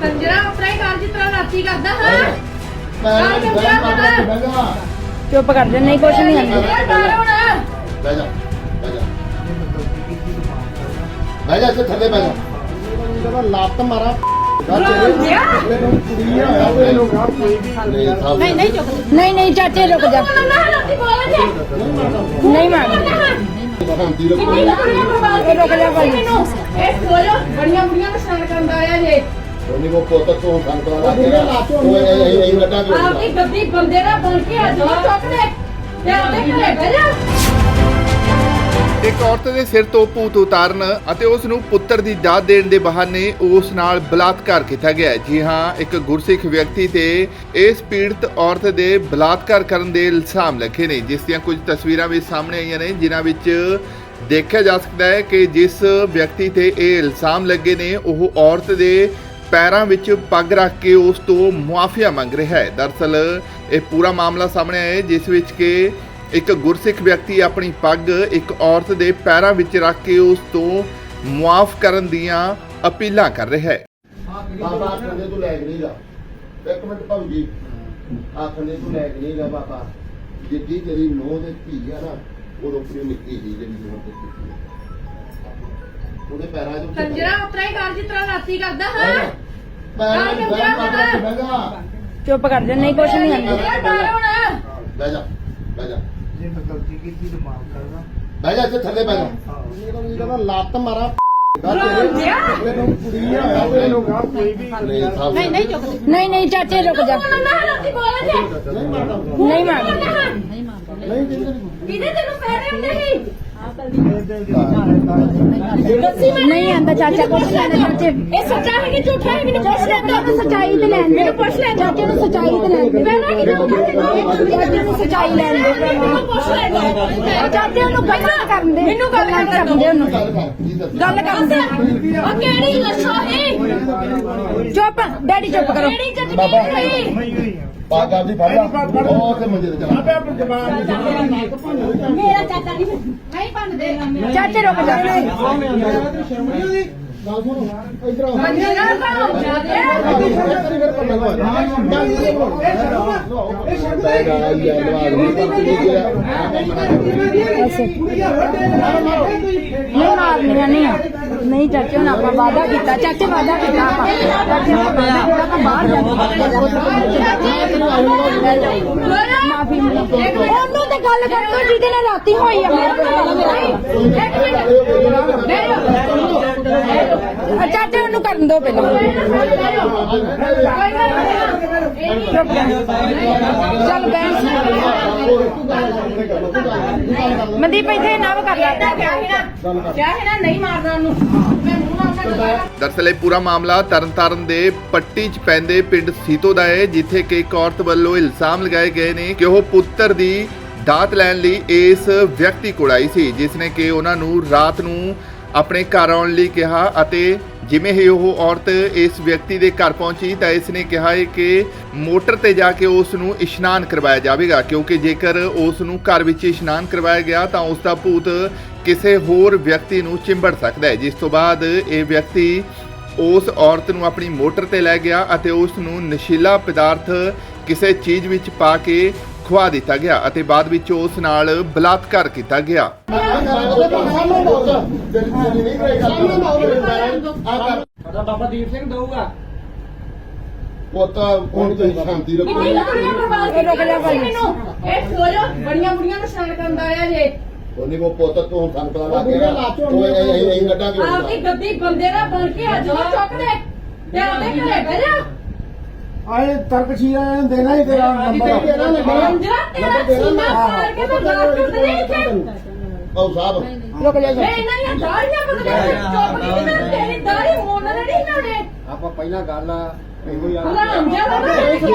ਕੰਜਰਾ ਆਪਣਾ ਹੀ ਘਰ ਜਿਸ ਤਰ੍ਹਾਂ ਰਾਤੀ ਕਰਦਾ ਹਾਂ? ਮੈਂ ਆਹ ਕਿਉਂ ਬਹਿ ਜਾ, ਕਿਹਾ ਬਹਿ ਜਾ ਚੁੱਪ ਕਰ ਜਾ ਨਹੀਂ ਕੁਛ ਨਹੀਂ ਆਂਦਾ ਕੰਜਰਾ ਡਰ ਹੁਣ। ਬਹਿ ਜਾ ਬਹਿ ਜਾ। ਬਹਿ ਜਾ ਇੱਥੇ ਥੱਲੇ ਬਹਿ ਜਾ। ਜਦੋਂ ਲੱਤ ਮਾਰਾ ਰੋਂਦਿਆ? ਕੁੜੀ ਆ ਹੋਇਆ ਲੋਕ ਆ ਕੋਈ ਵੀ ਨਹੀਂ ਨਹੀਂ ਨਹੀਂ ਨਹੀਂ ਚਾਚੇ ਰੁਕ ਜਾ। ਨਾ ਰਾਤੀ ਬੋਲ। ਉਹਨੇ ਕੋ ਤੋਂ ਲਾ ਕੇ ਉਹ ਇਹ ਇਹ ਕਿ ਗੱਦੀ ਬੰਦੇ ਦਾ ਬਣ ਕੇ ਅੱਜ ਨਾ ਚੁੱਕ ਤੇ ਘਰੇ ਬਹਿ ਜਾ ਇੱਕ ਔਰਤ ਦੇ ਸਿਰ ਤੋਂ ਭੂਤ ਉਤਾਰਨ ਅਤੇ ਉਸ ਨੂੰ ਪੁੱਤਰ ਦੀ ਦਾਤ ਦੇਣ ਦੇ ਬਹਾਨੇ ਉਸ ਨਾਲ ਬਲਾਤਕਾਰ ਕੀਤਾ ਗਿਆ ਹੈ। ਜੀ ਹਾਂ ਇੱਕ ਗੁਰਸਿੱਖ ਵਿਅਕਤੀ ਤੇ ਇਸ ਪੀੜਤ ਔਰਤ ਦੇ ਬਲਾਤਕਾਰ ਕਰਨ ਦੇ ਇਲਜ਼ਾਮ ਲੱਗੇ ਨੇ ਜਿਸ ਦੀਆਂ ਕੁਝ ਤਸਵੀਰਾਂ ਵੀ ਸਾਹਮਣੇ ਆਈਆਂ ਨੇ ਜਿਨ੍ਹਾਂ ਵਿੱਚ ਦੇਖਿਆ ਜਾ ਸਕਦਾ ਹੈ ਕਿ ਜਿਸ ਵਿਅਕਤੀ ਤੇ ਇਹ ਇਲਜ਼ਾਮ ਲੱਗੇ ਨੇ ਉਹ ਔਰਤ ਦੇ ਪੈਰਾਂ ਵਿੱਚ ਪੱਗ ਰੱਖ ਕੇ ਉਸ ਤੋਂ ਮੁਆਫੀਆ ਮੰਗ ਰਿਹਾ ਹੈ। ਦਰਅਸਲ ਇਹ ਪੂਰਾ ਮਾਮਲਾ ਸਾਹਮਣੇ ਆਇਆ ਹੈ ਜਿਸ ਵਿੱਚ ਕਿ ਇੱਕ ਗੁਰਸਿੱਖ ਵਿਅਕਤੀ ਆਪਣੀ ਪੱਗ ਇੱਕ ਔਰਤ ਦੇ ਪੈਰਾਂ ਵਿੱਚ ਰੱਖ ਕੇ ਉਸ ਤੋਂ ਮੁਆਫ ਕਰਨ ਦੀਆਂ ਅਪੀਲਾਂ ਕਰ ਰਿਹਾ ਹੈ। ਬਾਬਾ ਆਖਣੇ ਤੂੰ ਲੈ ਕੇ ਨਹੀਂ ਜਾ। ਇੱਕ ਮਿੰਟ ਭਾਊ ਆਖਣੇ ਤੂੰ ਲੈ ਕੇ ਨਹੀਂ ਜਾ ਬਾਬਾ। ਜਿੱਦੀ ਤੇਰੀ ਨੋਹ ਦੇ ਧੀ ਆ ਨਾ ਉਦੋਂ ਆਪਣੀ ਨਿੱਕੀ ਸੀ ਜਿਹੜੀ ਨੋਹ ਤੇ ਧੀ ਆ। ਉਹਦੇ ਪੈਰਾਂ 'ਚ ਕੰਜਰਾ ਆਪਣਾ ਹੀ ਘਰ ਜਿਸ ਤਰ੍ਹਾਂ ਰਾਤੀ ਕਰਦਾ ਹਾਂ। ਪੈਰਾਂ ਬਹਿ ਜਾ ਚੁੱਪ ਕਰ ਜਾ ਨਹੀਂ ਕੁਛ ਨਹੀਂ ਹੁਣ। ਬਹਿ ਜਾ ਬਹਿ ਜਾ। ਜੇ ਮੈਂ ਗਲਤੀ ਕੀਤੀ ਤਾਂ ਮਾਫ ਕਰਨਾ ਬਹਿ ਜਾ ਇੱਥੇ ਥੱਲੇ ਬਹਿ ਜਾ। ਜਦੋਂ ਲੱਤ ਮਾਰਾ। ਨਹੀਂ ਨਹੀਂ। ਨਹੀਂ ਨਹੀਂ ਚਾਚੇ ਰੁਕ ਜਾ। ਨਹੀਂ ਮਾਰਦਾ। ਨਹੀਂ ਮਾਰਦੀ। ਨਹੀਂ ਕਿਹਦੇ ਤੈਨੂੰ ਪੈਰੇ ਹੁੰਦੇ ਸੀ? ਨਹੀਂ ਆਂਦਾ ਚਾਚਾ ਨਹੀਂ ਆਂਦਾ ਚਾਚੇ। ਇਹ ਸੱਚਾ ਹੈ ਕਿ ਝੂਠਾ ਹੈ ਮੈਨੂੰ ਪੁੱਛ ਲੈ ਚਾਚੇ ਨੂੰ ਸਚਾਈ ਤੇ ਲੈਣ ਦੇ। ਮੈਨੂੰ ਪੁੱਛ ਲੈ ਚਾਚੇ ਨੂੰ ਸਚਾਈ ਤੇ ਲੈਣ ਦੇ। ਮੈਂ ਕਿਹਨੂੰ ਚਾਚੇ ਨੂੰ ਸਚਾਈ ਲੈਣ ਦੇ ਮੈਨੂੰ ਪੁੱਛ ਲੈ ਚਾਚੇ ਨੂੰ ਗੱਲਾਂ ਕਰਨ ਦੇ। ਮੈਨੂੰ ਗੱਲ ਕਰਨ ਦੇ ਉਹਨੂੰ। ਗੱਲ ਕਰਨ ਦੇ। ਉਹ ਕਿਹੜੀ ਲੱਛਾ ਹੈ? ਚੁੱਪ। ਡੈਡੀ ਚੁੱਪ ਕਰੋ। ਕਿਹੜੀ ਜੱਜਮੀਨ ਹੋਈ? ਮੈਂ ਹੀ ਆ ਬਾਤ ਆਪਦੀ ਫੜ ਲਾ ਉਹ ਤੇ ਮੰਜੇ ਤੇ ਚਲਾ ਆਪਣੀ ਜ਼ਬਾਨ ਮੇਰਾ ਚਾਚਾ ਨਹੀਂ ਨਹੀਂ ਭੰਨਦੇ ਚਾਚੇ ਰੁਕ ਜਾ ਸ਼ਰਮ ਨਹੀਂ ਆਉਂਦੀ ਗੱਲ ਸੁਣ ਇਧਰ ਆ ਕੰਜਰਾ ਤਾਂ ਹੋ ਜਾਦੇ ਨਹੀਂ ਮਾਰਨੀਆਂ ਨਹੀਂ ਆ। ਨਹੀਂ ਚਾਚੇ ਹੁਣ ਆਪਾਂ ਵਾਦਾ ਕੀਤਾ ਚਾਚੇ ਵਾਦਾ ਕੀਤਾ ਆਪਾਂ ਚਾਚੇ ਆਪਾਂ ਵਾਅਦਾ ਕੀਤਾ ਆਪਾਂ ਬਾਹਰ ਜਾ ਕੇ ਮਾਫੀ ਉਹਨੂੰ ਤੇ ਗੱਲ ਕਰ ਤੋ ਜਿਹਦੇ ਨਾਲ ਰਾਤੀ ਹੋਈ ਆ ਆ ਉਹਨੂੰ ਕਰਨ ਦੋ ਪਹਿਲਾਂ। ਚੱਲ ਬੈਠ ਮਨਦੀਪ ਇੱਥੇ ਨਵ ਕਰ ਲੈ। ਕਿਆ ਹੈ ਨਾ? ਨਹੀਂ ਮਾਰਨਾ ਉਹਨੂੰ। ਮੈਂ ਮੂੰਹ ਨਾਲ ਉਹਨਾਂ ਇਹ ਪੂਰਾ ਮਾਮਲਾ ਤਰਨਤਾਰਨ ਦੇ ਪੱਟੀ 'ਚ ਪੈਂਦੇ ਪਿੰਡ ਸੀਤੋ ਦਾ ਹੈ, ਜਿੱਥੇ ਕਿ ਇੱਕ ਔਰਤ ਵੱਲੋਂ ਇਲਜ਼ਾਮ ਲਗਾਏ ਗਏ ਨੇ ਕਿ ਉਹ ਪੁੱਤਰ ਦੀ ਦਾਤ ਲੈਣ ਲਈ ਇਸ ਵਿਅਕਤੀ ਕੋਲ ਆਈ ਸੀ, ਜਿਸ ਨੇ ਕਿ ਉਹਨਾਂ ਨੂੰ ਰਾਤ ਨੂੰ ਆਪਣੇ ਘਰ ਆਉਣ ਲਈ ਕਿਹਾ ਅਤੇ ਜਿਵੇਂ ਹੀ ਉਹ ਔਰਤ ਇਸ ਵਿਅਕਤੀ ਦੇ ਘਰ ਪਹੁੰਚੀ ਤਾਂ ਇਸ ਨੇ ਕਿਹਾ ਹੈ ਕਿ ਮੋਟਰ ਤੇ ਜਾ ਕੇ ਉਸ ਨੂੰ ਇਸ਼ਨਾਨ ਕਰਵਾਇਆ ਜਾਵੇਗਾ, ਕਿਉਂਕਿ ਜੇਕਰ ਉਸ ਨੂੰ ਘਰ ਵਿੱਚ ਇਸ਼ਨਾਨ ਕਰਵਾਇਆ ਗਿਆ ਤਾਂ ਉਸ ਦਾ ਭੂਤ ਕਿਸੇ ਹੋਰ ਵਿਅਕਤੀ ਨੂੰ ਚਿੰਬੜ ਸਕਦਾ ਹੈ। ਜਿਸ ਤੋਂ ਬਾਅਦ ਇਹ ਵਿਅਕਤੀ ਉਸ ਔਰਤ ਨੂੰ ਆਪਣੀ ਮੋਟਰ ਤੇ ਲੈ ਗਿਆ ਅਤੇ ਉਸ ਨੂੰ ਨਸ਼ੀਲਾ ਪਦਾਰਥ ਕਿਸੇ ਚੀਜ਼ ਵਿੱਚ ਪਾ ਕੇ ਖਵਾ ਦਿੱਤਾ ਗਿਆ ਅਤੇ ਬਾਅਦ ਵਿੱਚ ਉਸ ਨਾਲ ਬਲਾਤਕਾਰ ਕੀਤਾ ਗਿਆ। ਸਾਡਾ ਬਾਬਾ ਦੀਪ ਸਿੰਘ ਦਊਗਾ ਪੁੱਤ ਹੁਣ ਤੁਸੀਂ ਸ਼ਾਂਤੀ ਰੱਖੋ। ਇਹ ਰੁਕ ਜਾ ਭਾਈ। ਮੈਨੂੰ ਇਹ ਖੋਲੋ ਬੜੀਆਂ ਬੁੜੀਆਂ ਨੂੰ ਸਨਾਨ ਕਰਨ ਦਾ ਆਇਆ ਜੇ। ਉਹਨੇ ਕੋ ਪੁੱਤ ਤੋਂ ਸੰਤਰਾ ਲਾ ਕੇ ਉਹ ਇਹ ਇਹ ਇਹ ਲੱਗਾ ਕਿ ਆਪਦੀ ਗੱਦੀ ਬੰਦੇ ਦਾ ਬਣ ਕੇ ਅੱਜ ਨਾ ਚੁੱਕ ਦੇ ਤੇ ਆਪਦੇ ਘਰੇ ਬਹਿ ਜਾ। ਆਏ ਤਰਕਸ਼ੀਆ ਦੇਣਾ ਹੀ ਤੇਰਾ ਨੰਬਰ। ਕੰਜਰਾ ਤੇਰਾ ਸੀਨਾ ਪਾੜ ਕੇ ਮੈਂ ਬਾਤ ਕਰਦੇ ਨਹੀਂ ਇੱਥੇ। ਉਹ ਸਾਹਿਬ। ਰੁਕ ਜਾ ਮੈਂ ਇਹਨਾਂ ਦੀਆਂ ਦਾੜੀਆਂ ਬਦਲੇ ਚੁੱਪ ਨਹੀਂ ਮੈਂ ਤੇਰੀ ਦਾੜੀ ਮੋੜ ਨਾ ਨਹੀਂ ਲਾਉਣੇ ਆਪਾਂ ਪਹਿਲਾਂ ਗੱਲ ਇਹੋ ਹੀ ਹਰਾਮ ਜਿਹਾ ਨਾ ਜੋ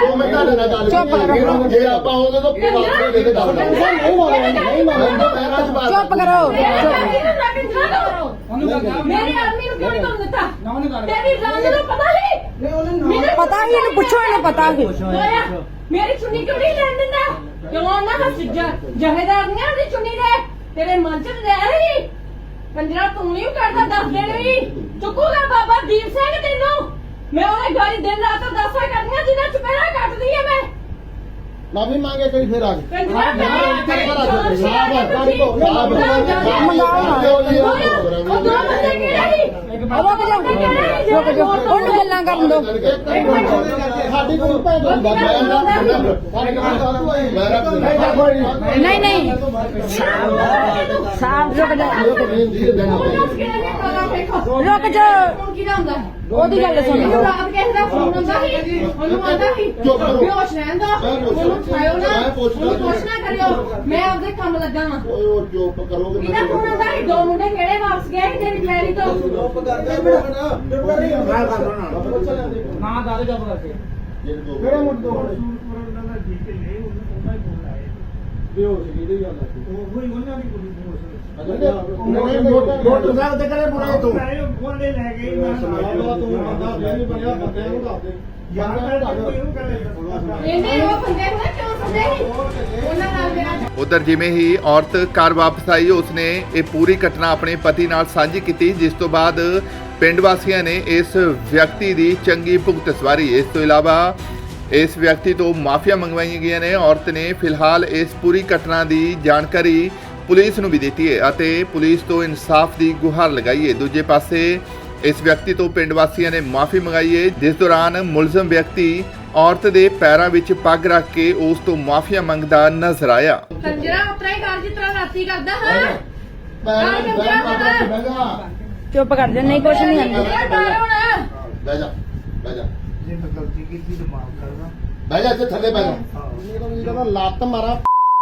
ਜੋ ਮੈਂ ਤੁਹਾਡੇ ਨਾਲ ਗੱਲ ਕੀਤੀ ਜੇ ਆਪਾਂ ਉਹਦੇ ਤੋਂ ਪਾਸ ਦੇ ਦੇ ਗੱਲ ਕਰਾਂਗੇ ਨਹੀਂ ਮਾਰਦਾ ਚੁੱਪ ਕਰੋ। ਮੇਰੇ ਆਦਮੀ ਨੂੰ ਕਿਉਂ ਨਹੀਂ ਕੰਮ ਦਿੱਤਾ? ਤੇਰੀ ਰੰਗ ਨੂੰ ਪਤਾ ਹੀ ਮੈਨੂੰ ਪਤਾ ਹੀ ਇਹਨੂੰ ਪੁੱਛੋ ਇਹਨੂੰ ਪਤਾ। ਹੀ ਹੋਇਆ ਮੇਰੀ ਚੁੰਨੀ ਕਿਉਂ ਨਹੀਂ ਲੈਣ ਦਿੰਦਾ? ਕਿਉਂ ਨਾ ਹੱਸ ਜਹੇਦਾਰ ਨਹੀਂ ਆਦੀ ਚੁੰਨੀ ਦੇ। ਤੇਰੇ ਮਨ ਚ ਰਹਿ ਰਹੀ। ਕੰਜਰਾ ਤੂੰ ਨਹੀਂ ਕਰਦਾ ਦੱਸ ਦੇਣ ਵੀ। ਚੁੱਕੂਗਾ ਬਾਬਾ ਦੀਪ ਸਿੰਘ ਤੈਨੂੰ? ਮੈਂ ਉਹਨੇ ਗਾੜੀ ਦਿਨ ਰਾਤ ਦੱਸਾਂ ਕਰਨੀਆਂ ਜਿਹਦਾ ਚਪੇੜਾ ਕੱਟਦੀ ਐ ਮੈਂ। ਮਾਫੀ ਮੰਗੇ ਕਰੀ ਫਿਰ ਆ ਰੁਕ ਜਾ ਰੁਕ ਜਾ ਉਹਨੂੰ ਗੱਲਾਂ ਕਰਨ ਦੋ ਸਾਡੀ ਕੋਈ ਭੈਣ ਦਾ ਨਹੀਂ ਨਹੀਂ ਸਾਹ ਰੁਕ ਜਾ ਰੁਕ ਜਾ ਉਹਦੀ ਗੱਲ ਸੁਣ। ਮੈਨੂੰ ਰਾਤ ਕਿਸੇ ਦਾ ਫੋਨ ਆਉਂਦਾ ਸੀ ਉਹਨੂੰ ਆਉਂਦਾ ਸੀ ਬੇਹੋਸ਼ ਰਹਿਣ ਦੋ ਉਹਨੂੰ ਛਾਇਓ ਨਾ ਉਹਨੂੰ ਕੁਛ ਨਾ ਕਰਿਓ ਮੈਂ ਆਪਦੇ ਕੰਮ ਲੱਗਾ ਵਾਂ। ਓਏ ਉਹ ਚੁੱਪ ਕਰੋਗੇ ਕਿਹਦਾ ਫੋਨ ਆਉਂਦਾ ਸੀ? ਦੋ ਮੁੰਡੇ ਕਿਹੜੇ ਵਾਪਸ ਗਏ ਸੀ ਤੇਰੀ ਪੈਰੀ ਤੋਂ? ਨਾ ਦਾਦੇ ਜਬ ਕਰਕੇ। ਕਿਹੜੇ ਮੁੰਡੇ ਬੇਹੋਸ਼ ਕਿਹਦੀ ਗੱਲ ਹੈ ਉਹ ਹੀ ਉਹਨਾਂ ਦੀ ਕੁੜੀ ਡਾਕਟਰ ਸਾਹਿਬ ਦੇ ਕਰੇ ਬੁਰਾ ਤੂੰ ਉਹਨੇ ਲੈ ਗਏ ਤੂੰ ਬੰਦਾ ਨਹੀਂ ਬਣਿਆ ਬੰਦੇ ਨੂੰ ਦੱਸ ਦੇ ਯਾਰ ਮੈਂ ਇਹਨੂੰ ਉਧਰ ਜਿਵੇਂ ਹੀ ਔਰਤ ਘਰ ਵਾਪਸ ਆਈ, ਉਸਨੇ ਇਹ ਪੂਰੀ ਘਟਨਾ ਆਪਣੇ ਪਤੀ ਨਾਲ ਸਾਂਝੀ ਕੀਤੀ, ਜਿਸ ਤੋਂ ਬਾਅਦ ਪਿੰਡ ਵਾਸੀਆਂ ਨੇ ਇਸ ਵਿਅਕਤੀ ਦੀ ਚੰਗੀ ਭੁਗਤ ਸਵਾਰੀ। ਇਸ ਤੋਂ ਇਲਾਵਾ ਇਸ ਵਿਅਕਤੀ ਤੋਂ ਮਾਫੀਆ ਮੰਗਵਾਈਆਂ ਗਈਆਂ ਨੇ। ਔਰਤ ਨੇ ਫਿਲਹਾਲ ਇਸ ਪੂਰੀ ਘਟਨਾ ਦੀ ਜਾਣਕਾਰੀ ਪੁਲਿਸ ਨੂੰ ਵੀ ਦਿੱਤੀ ਹੈ ਅਤੇ ਪੁਲਿਸ ਤੋਂ ਇਨਸਾਫ ਦੀ ਗੁਹਾਰ ਲਗਾਈ ਹੈ। ਦੂਜੇ ਪਾਸੇ ਇਸ ਵਿਅਕਤੀ ਤੋਂ ਪਿੰਡ ਵਾਸੀਆਂ ਨੇ ਮਾਫੀ ਮੰਗਾਈ ਹੈ। ਜਿਸ ਦੌਰਾਨ ਮੁਲਜ਼ਮ ਵਿਅਕਤੀ ਔਰਤ ਦੇ ਪੈਰਾਂ ਵਿੱਚ ਪੱਗ ਰੱਖ ਕੇ ਉਸ ਤੋਂ ਮਾਫੀਆ ਮੰਗਦਾ ਨਜ਼ਰ ਆਇਆ। ਕੰਜਰਾ ਉਤਰਾ ਹੀ ਕਰ ਜਿਸ ਤਰ੍ਹਾਂ ਰਾਤੀ ਕਰਦਾ ਹਾਂ। ਚੁੱਪ ਕਰ ਜਾ ਨਹੀਂ ਕੁਛ ਨਹੀਂ ਆਂਦਾ। ਬਹਿ ਜਾ ਬਹਿ ਜਾ। ਜੇ ਮੈਂ ਗਲਤੀ ਕੀਤੀ ਤਾਂ ਮਾਫ ਕਰਨਾ ਬਹਿ ਜਾ ਇੱਥੇ ਥੱਲੇ ਬਹਿ ਜਾ। ਇਹ ਕਹਿੰਦਾ ਲੱਤ ਮਾਰਾ।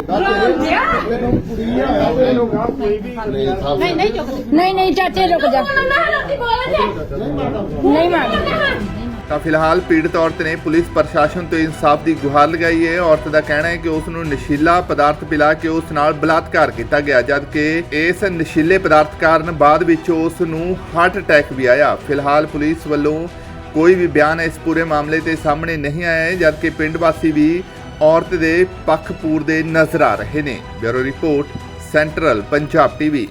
ਰੋਂਦਿਆ ਨਹੀਂ ਨਹੀਂ ਚੁੱਪ ਨਹੀਂ ਨਹੀਂ ਚਾਚੇ ਰੁਕ ਜਾ। ਨਹੀਂ ਮਾਰ ਤਾਂ ਫਿਲਹਾਲ ਪੀੜਤ ਔਰਤ ਨੇ ਪੁਲਿਸ ਪ੍ਰਸ਼ਾਸਨ ਤੋਂ ਇਨਸਾਫ ਦੀ ਗੁਹਾਰ ਲਗਾਈ ਹੈ। ਔਰਤ ਦਾ ਕਹਿਣਾ ਹੈ ਕਿ ਉਸ ਨੂੰ ਨਸ਼ੀਲਾ ਪਦਾਰਥ ਪਿਲਾ ਕੇ ਉਸ ਨਾਲ ਬਲਾਤਕਾਰ ਕੀਤਾ ਗਿਆ, ਜਦਕਿ ਇਸ ਨਸ਼ੀਲੇ ਪਦਾਰਥ ਕਾਰਨ ਬਾਅਦ ਵਿੱਚ ਉਸ ਨੂੰ ਹਾਰਟ ਅਟੈਕ ਵੀ ਆਇਆ। ਫਿਲਹਾਲ ਪੁਲਿਸ ਵੱਲੋਂ ਕੋਈ ਵੀ ਬਿਆਨ ਇਸ ਪੂਰੇ ਮਾਮਲੇ ਤੇ ਸਾਹਮਣੇ ਨਹੀਂ ਆਇਆ ਹੈ, ਜਦਕਿ ਪਿੰਡ ਵਾਸੀ ਵੀ ਔਰਤ ਦੇ ਪੱਖ ਪੂਰਦੇ ਨਜ਼ਰ ਆ ਰਹੇ ਨੇ। Bureau report central Punjab TV.